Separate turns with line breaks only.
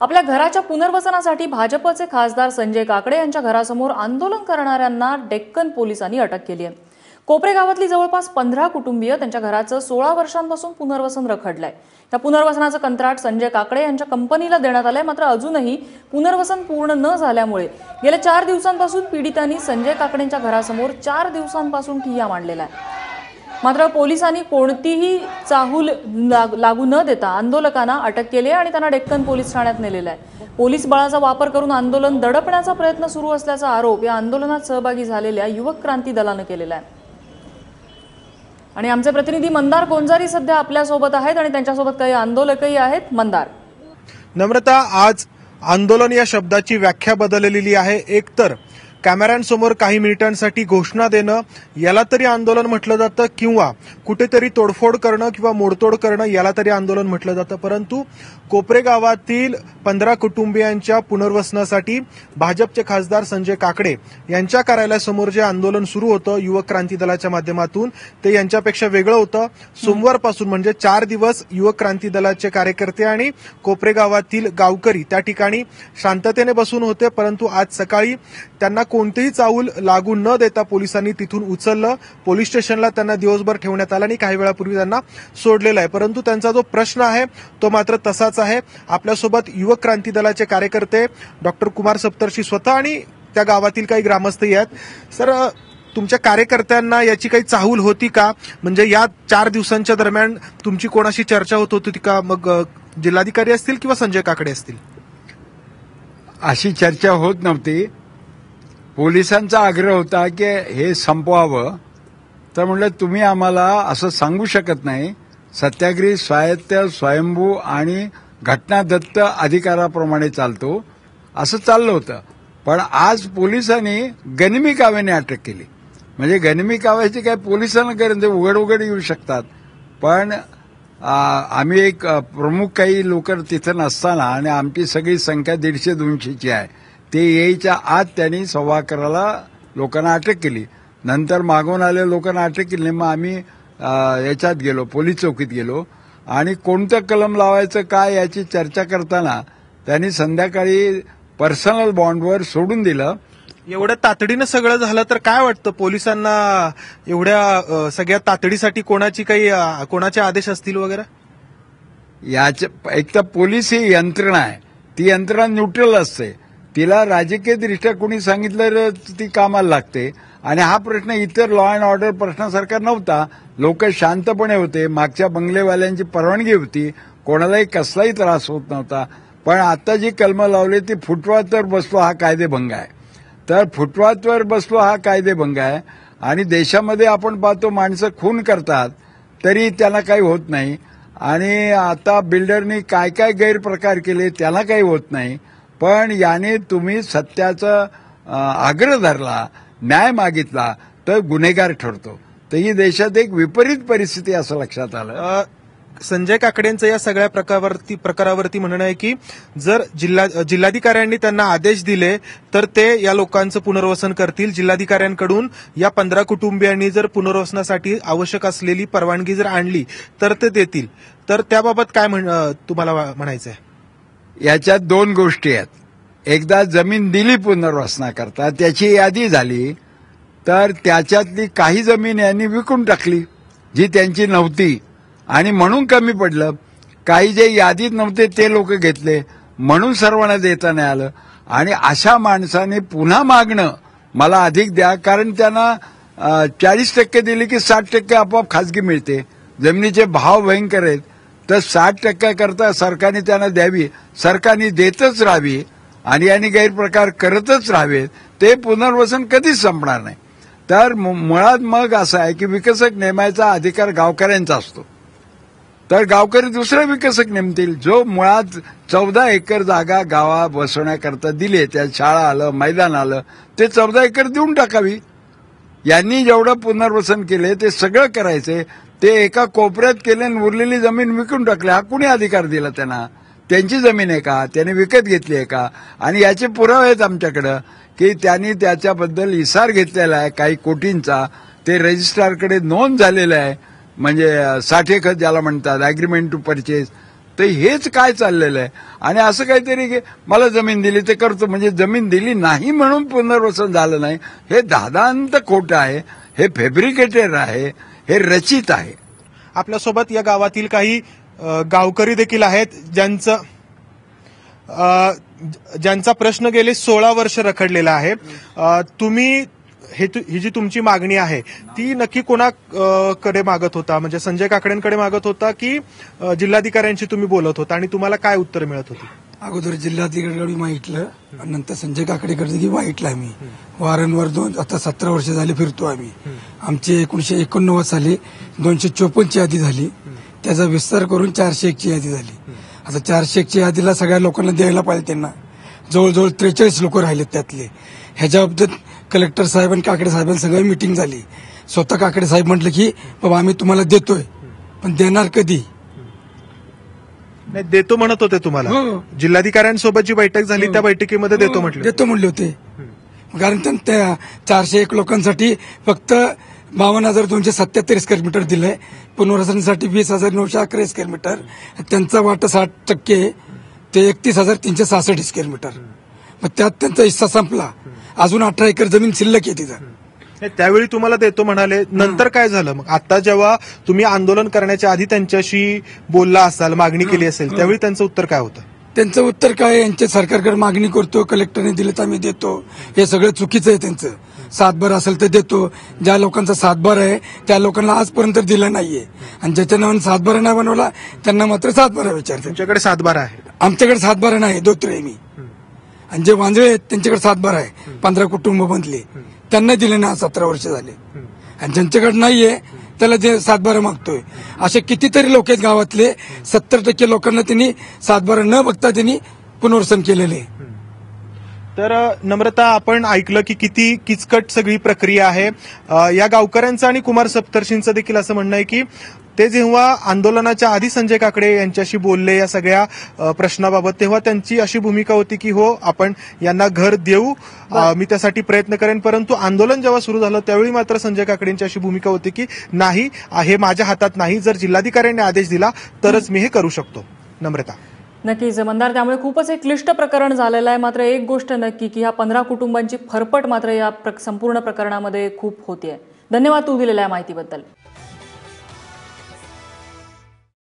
आपल्या घराच्या पुनर्वसनासाठी भाजपचे खासदार संजय काकडे यांच्या घरासमोर आंदोलन करणाऱ्यांना डेक्कन पोलिसांनी अटक केली आहे. कोपरे गावातली जवळपास पंधरा कुटुंबीय त्यांच्या घराचं सोळा वर्षांपासून पुनर्वसन रखडलंय. त्या पुनर्वसनाचं कंत्राट संजय काकडे यांच्या कंपनीला देण्यात आलंय मात्र अजूनही पुनर्वसन पूर्ण न झाल्यामुळे गेल्या चार दिवसांपासून पीडितांनी संजय काकडेंच्या घरासमोर चार दिवसांपासून ठिय्या मांडलेला आहे मात्र पोलिसांनी कोणतीही चाहूल लाग- लागू न देता आंदोलकांना अटक केली आहे आणि त्यांना डेक्कन पोलीस ठाण्यात नेलेलं आहे. पोलीस बळाचा वापर करून आंदोलन दडपण्याचा प्रयत्न सुरू असल्याचा आरोप या आंदोलनात सहभागी झालेल्या युवक क्रांती दलानं केलेला आहे. आणि आमचे प्रतिनिधी मंदार गोंजारी सध्या आपल्यासोबत आहेत आणि त्यांच्यासोबत काही आंदोलकही आहेत. मंदार.
नम्रता आज आंदोलन या शब्दाची व्याख्या बदललेली आहे. एकतर कॅमेऱ्यांसमोर काही मिनिटांसाठी घोषणा देणं याला तरी आंदोलन म्हटलं जातं किंवा कुठेतरी तोडफोड करणं किंवा मोडतोड करणं याला तरी आंदोलन म्हटलं जातं. परंतु कोपरे गावातील पंधरा कुटुंबियांच्या पुनर्वसनासाठी भाजपचे खासदार संजय काकडे यांच्या कार्यालयासमोर जे आंदोलन सुरू होतं युवक क्रांती दलाच्या माध्यमातून ते यांच्यापेक्षा वेगळं होतं. सोमवारपासून म्हणजे चार दिवस युवक क्रांती दलाचे कार्यकर्ते आणि कोपरे गावातील गावकरी त्या ठिकाणी शांततेने बसून होते. परंतु आज सकाळी त्यांना कोणतेही चाऊल लागू न देता पोलिसांनी तिथून उचललं. पोलीस स्टेशनला त्यांना दिवसभर ठेवण्यात आलं आणि काही वेळापूर्वी त्यांना सोडलेलं आहे. परंतु त्यांचा जो प्रश्न आहे तो मात्र तसाच आहे. आपल्यासोबत युवक क्रांती दलाचे कार्यकर्ते डॉक्टर कुमार सप्तर्षी स्वतः आणि त्या गावातील काही ग्रामस्थही आहेत. सर तुमच्या कार्यकर्त्यांना याची काही चाहूल होती का? म्हणजे या चार दिवसांच्या दरम्यान तुमची कोणाशी चर्चा होत होती का? मग जिल्हाधिकारी असतील किंवा संजय काकडे असतील?
अशी चर्चा होत नव्हती. पोलिसांचा आग्रह होता की हे संपवावं. तर म्हणलं तुम्ही आम्हाला असं सांगू शकत नाही. सत्याग्रही स्वायत्त स्वयंभू आणि घटनादत्त अधिकाराप्रमाणे चालतो. असं चाललं होतं. पण आज पोलिसांनी गनिमी काव्याने अटक केली. म्हणजे गनिमी काव्याची काय पोलिसांना गरज उघड उघड येऊ शकतात. पण आम्ही एक प्रमुख काही लोक तिथं नसताना आणि आमची सगळी संख्या दीडशे दोनशेची आहे. ते यायच्या आत त्यांनी सव्वा अकराला लोकांना अटक केली. नंतर मागून आलेल्या लोकांना अटक केली नाही. मग आम्ही याच्यात गेलो पोलीस चौकीत गेलो. आणि कोणतं कलम लावायचं काय याची चर्चा करताना त्यांनी संध्याकाळी पर्सनल बॉन्डवर सोडून दिलं.
एवढ्या तातडीनं सगळं झालं तर काय वाटतं? पोलिसांना एवढ्या सगळ्या तातडीसाठी कोणाची काही कोणाचे आदेश असतील वगैरे?
याच्या एक तर पोलीस ही यंत्रणा आहे. ती यंत्रणा न्यूट्रल असते. तिला राजकीय दृष्ट्या कोणी सांगितलं तर ती कामाला लागते. आणि हा प्रश्न इतर लॉ अँड ऑर्डर प्रश्नासारखा नव्हता. लोक शांतपणे होते. मागच्या बंगलेवाल्यांची परवानगी होती. कोणालाही कसलाही त्रास होत नव्हता. पण आता जी कलमं लावली ती फुटवातवर बसलो हा कायदेभंग आहे. तर फुटपाथवर बसलो हा कायदेभंग आहे. आणि देशामध्ये आपण पाहतो माणसं खून करतात. तरी त्यांना काही होत नाही. आणि आता बिल्डरनी काय काय गैरप्रकार केले त्याला काही होत नाही. पण याने तुम्ही सत्याचा आग्रह धरला न्याय मागितला तर गुन्हेगार ठरतो. तर ही देशात एक विपरीत परिस्थिती असं लक्षात आलं.
संजय काकडेंचं या सगळ्या प्रकारावरती प्रकारावरती म्हणणं आहे की जर जिल्हा जिल्हाधिकाऱ्यांनी त्यांना आदेश दिले तर ते या लोकांचं पुनर्वसन करतील. जिल्हाधिकाऱ्यांकडून या पंधरा कुटुंबियांनी जर पुनर्वसनासाठी आवश्यक असलेली परवानगी जर आणली तर ते देतील. तर त्याबाबत काय म्हण- तुम्हाला म्हणायचं आहे
याच्यात दोन गोष्टी आहेत. एकदा जमीन दिली पुनर्वसनाकरता त्याची यादी झाली तर त्याच्यातली काही जमीन यांनी विकून टाकली जी त्यांची नव्हती. आणि म्हणून कमी पडलं. काही जे यादीत नव्हते ते लोक घेतले. म्हणून सर्वांना देता नाही आलं. आणि अशा माणसाने पुन्हा मागणं मला अधिक द्या कारण त्यांना चाळीस टक्के दिले की साठ टक्के आपोआप खाजगी मिळते. जमिनीचे भाव भयंकर आहेत. तर साठ टक्क्याकरता सरकारने त्यांना द्यावी. सरकारने देतच राहावी आणि यांनी गैरप्रकार करतच राहावेत. ते पुनर्वसन कधीच संपणार नाही. तर मु- मुळात मग असं आहे की विकसक नेमायचा अधिकार गावकऱ्यांचा असतो. तर गावकरी दुसरे विकसक नेमतील. जो मुळात चौदा एकर जागा गावा बसवण्याकरता दिली त्यात शाळा आलं मैदान आलं ते चौदा एकर देऊन टाकावी. यांनी जेवढं पुनर्वसन केले ते सगळं करायचे. ते एका कोपऱ्यात केले आणि उरलेली जमीन विकून टाकली. हा कुणी अधिकार दिला त्यांना? त्यांची जमीन आहे का? त्याने विकत घेतली आहे का? आणि याचे पुरावे आहेत आमच्याकडं की त्यांनी त्याच्याबद्दल इसार घेतलेला आहे काही कोटींचा. ते रजिस्ट्रारकडे नोंद झालेलं आहे. म्हणजे साठे खत ज्याला म्हणतात अग्रीमेंट टू परचेस तर हेच काय चाललेलं आहे? आणि असं काहीतरी की मला जमीन दिली ते करतो. म्हणजे जमीन दिली नाही म्हणून पुनर्वसन झालं नाही. हे दादांत खोटं आहे. हे फेब्रिकेटेड आहे. हे रचित आहे.
आपल्यासोबत या गावातील काही गावकरी देखील आहेत ज्यांचं ज्यांचा प्रश्न गेले सोळा वर्ष रखडलेला आहे. तुम्ही हे तु- ही जी तुमची मागणी आहे ती नक्की कोणाकडे मागत होता? म्हणजे संजय काकडेंकडे मागत होता की जिल्हाधिकाऱ्यांशी तुम्ही बोलत होता आणि तुम्हाला काय उत्तर मिळत होती?
अगोदर जिल्हाधिकारी वाईटलं आणि नंतर संजय काकडेकडे की वाईटला आम्ही. वारंवार दोन आता सतरा वर्ष झाले फिरतो आम्ही. आमची एकोणीशे एकोणनव्वद साली दोनशे चोपन्नची यादी झाली. त्याचा विस्तार करून चारशे एकची यादी झाली. आता चारशे एकची यादीला सगळ्या लोकांना द्यायला पाहिजे त्यांना. जवळजवळ त्रेचाळीस लोक राहिलेत त्यातले. ह्याच्या बाबतीत कलेक्टर साहेब आणि काकडे साहेबांनी सगळी मिटिंग झाली. स्वतः काकडे साहेब म्हटलं की बाबा आम्ही तुम्हाला देतोय पण देणार कधी?
नाही देतो म्हणत होते तुम्हाला.
हो.
जिल्हाधिकाऱ्यांसोबत जी बैठक झाली त्या बैठकीमध्ये देतो म्हटलं.
देतो म्हणले होते. कारण त्या- त्या चारशे एक लोकांसाठी फक्त बावन्न हजार दोनशे सत्याहत्तर स्क्वेअर मीटर दिलंय. पुनर्वसनासाठी वीस हजार नऊशे अकरा स्क्वेअर मीटर त्यांचा वाटा साठ टक्के ते एकतीस हजार तीनशे सहासष्ट स्क्वेअर मीटर मग त्यात त्यांचा हिस्सा संपला. अजून अठरा एकर जमीन शिल्लक आहे तिथं.
त्यावेळी तुम्हाला देतो म्हणाले. नंतर काय झालं? मग आता जेव्हा तुम्ही आंदोलन करण्याच्या आधी त्यांच्याशी बोलला असाल मागणी केली असेल त्यावेळी त्यांचं उत्तर काय होतं?
त्यांचं उत्तर काय? यांच्या सरकारकडे मागणी करतो कलेक्टरने दिलं तर आम्ही देतो. हे सगळं चुकीचं आहे त्यांचं. सातबार असेल तर देतो. ज्या लोकांचा सातबार आहे त्या लोकांना आजपर्यंत दिला नाहीये. आणि ज्याच्या नावाने सातबारा नाही बनवला त्यांना मात्र सातबारा विचारते
तुमच्याकडे सातबारा आहे.
आमच्याकडे सातबारा नाही दोत्रे आहे मी. आणि जे वांजळे आहेत त्यांच्याकडे सातबारा आहे. पंधरा कुटुंब बनले. त्यांना दिले ना सतरा वर्ष झाले. आणि ज्यांच्याकडे नाहीये त्याला जे सातबारा मागतोय. असे कितीतरी लोक आहेत गावातले सत्तर टक्के लोकांना त्यांनी सातबारा न बघता त्यांनी पुनर्वसन केलेले आहे.
तर नम्रता आपण ऐकलं की किती किचकट सगळी प्रक्रिया आहे. या गावकऱ्यांचं आणि कुमार सप्तर्षींचं देखील असं म्हणणं आहे की ते जेव्हा आंदोलनाच्या आधी संजय काकडे यांच्याशी बोलले या सगळ्या प्रश्नाबाबत तेव्हा त्यांची अशी भूमिका होती की हो आपण यांना घर देऊ मी त्यासाठी प्रयत्न करेन परंतु आंदोलन जेव्हा सुरू झालं त्यावेळी मात्र संजय काकडेंची अशी भूमिका होती की नाही हे माझ्या हातात नाही जर जिल्हाधिकाऱ्यांनी आदेश दिला तरच मी हे करू शकतो. नम्रता.
नक्कीच जमनदार त्यामुळे खूपच एक क्लिष्ट प्रकरण झालेलं आहे. मात्र एक गोष्ट नक्की की ह्या पंधरा कुटुंबांची फरफट मात्र या प्र- संपूर्ण प्रकरणामध्ये खूप होतीये. धन्यवाद तू दिलेल्या माहितीबद्दल.